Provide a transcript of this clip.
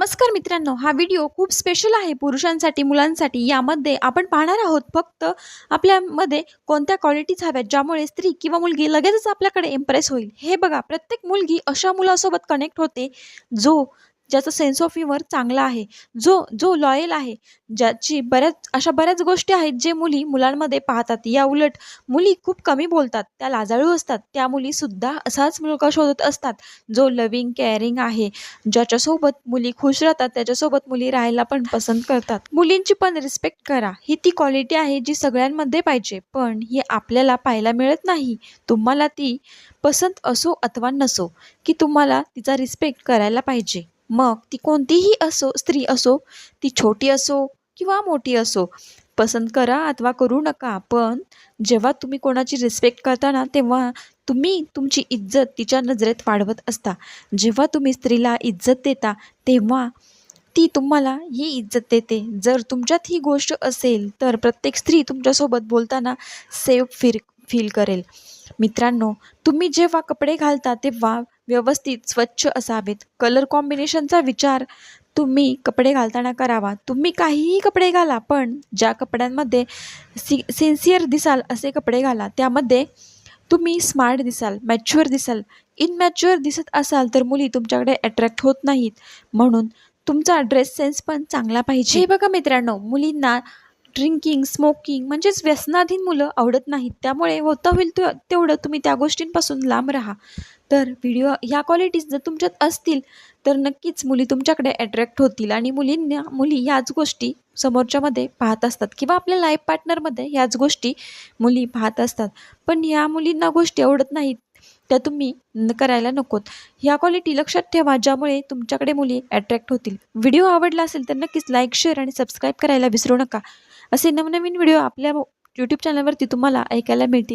नमस्कार मित्रांनो हा व्हिडिओ खूप स्पेशल आहे पुरुषांसाठी मुलांसाठी. यामध्ये आपण पाहणार आहोत फक्त आपल्यामध्ये कोणत्या क्वालिटीज हव्यात ज्यामुळे स्त्री किंवा मुलगी लगेचच आपल्याकडे इम्प्रेस होईल. हे बघा प्रत्येक मुलगी अशा मुलासोबत कनेक्ट होते जो ज्याचा सेन्स ऑफ ह्युमर चांगला आहे जो जो लॉयल आहे ज्याची बऱ्याच अशा बऱ्याच गोष्टी आहेत जे मुली मुलांमध्ये पाहतात. या उलट मुली खूप कमी बोलतात त्या लाजाळू असतात. त्या मुलीसुद्धा असाच मुलगा शोधत असतात. जो लविंग केअरिंग आहे ज्याच्यासोबत मुली खुश राहतात त्याच्यासोबत मुली राहायला पण पसंत करतात. मुलींची पण रिस्पेक्ट करा. ही ती क्वालिटी आहे जी सगळ्यांमध्ये पाहिजे. पण ही आपल्याला पाहायला मिळत नाही. तुम्हाला ती पसंत असो अथवा नसो की तुम्हाला तिचा रिस्पेक्ट करायला पाहिजे. मग ती कोणतीही असो स्त्री असो ती छोटी असो किंवा मोठी असो पसंत करा अथवा करू नका. पण जेव्हा तुम्ही कोणाची रिस्पेक्ट करता ना तेव्हा तुम्ही तुमची इज्जत तिच्या नजरेत वाढवत असता. जेव्हा तुम्ही स्त्रीला इज्जत देता तेव्हा ती तुम्हाला ही इज्जत देते. जर तुमच्यात ही गोष्ट असेल तर प्रत्येक स्त्री तुमच्यासोबत बोलताना सेफ फील फील करेल. मित्रांनो तुम्ही जेव्हा कपडे घालता तेव्हा व्यवस्थित स्वच्छ असावेत. कलर कॉम्बिनेशनचा विचार तुम्ही कपडे घालताना करावा. तुम्ही काहीही कपडे घाला पण ज्या कपड्यांमध्ये सि सिन्सिअर दिसाल असे कपडे घाला. त्यामध्ये तुम्ही स्मार्ट दिसाल मॅच्युअर दिसाल. इनमॅच्युअर दिसत असाल तर मुली तुमच्याकडे अट्रॅक्ट होत नाहीत. म्हणून तुमचा ड्रेस सेन्स पण चांगला पाहिजे. हे बघा मित्रांनो मुलींना ड्रिंकिंग स्मोकिंग म्हणजेच व्यसनाधीन मुलं आवडत नाहीत. त्यामुळे होतं होईल ते तेवढं तुम्ही त्या गोष्टींपासून लांब राहा. तर व्हिडिओ ह्या क्वालिटीज जर तुमच्यात असतील तर नक्कीच मुली तुमच्याकडे अट्रॅक्ट होतील आणि मुलींना मुली ह्याच गोष्टी समोरच्यामध्ये पाहत असतात किंवा आपल्या लाईफ पार्टनरमध्ये ह्याच गोष्टी मुली पाहत असतात. पण ह्या मुलींना गोष्टी आवडत नाहीत त्या तुम्ही करायला नकोत. ह्या क्वालिटी लक्षात ठेवा ज्यामुळे तुमच्याकडे मुली अट्रॅक्ट होतील. व्हिडिओ आवडला असेल तर नक्कीच लाईक शेअर आणि सबस्क्राईब करायला विसरू नका. असे नवनवीन व्हिडिओ आपल्या यूट्यूब चॅनलवरती तुम्हाला ऐकायला मिळतील.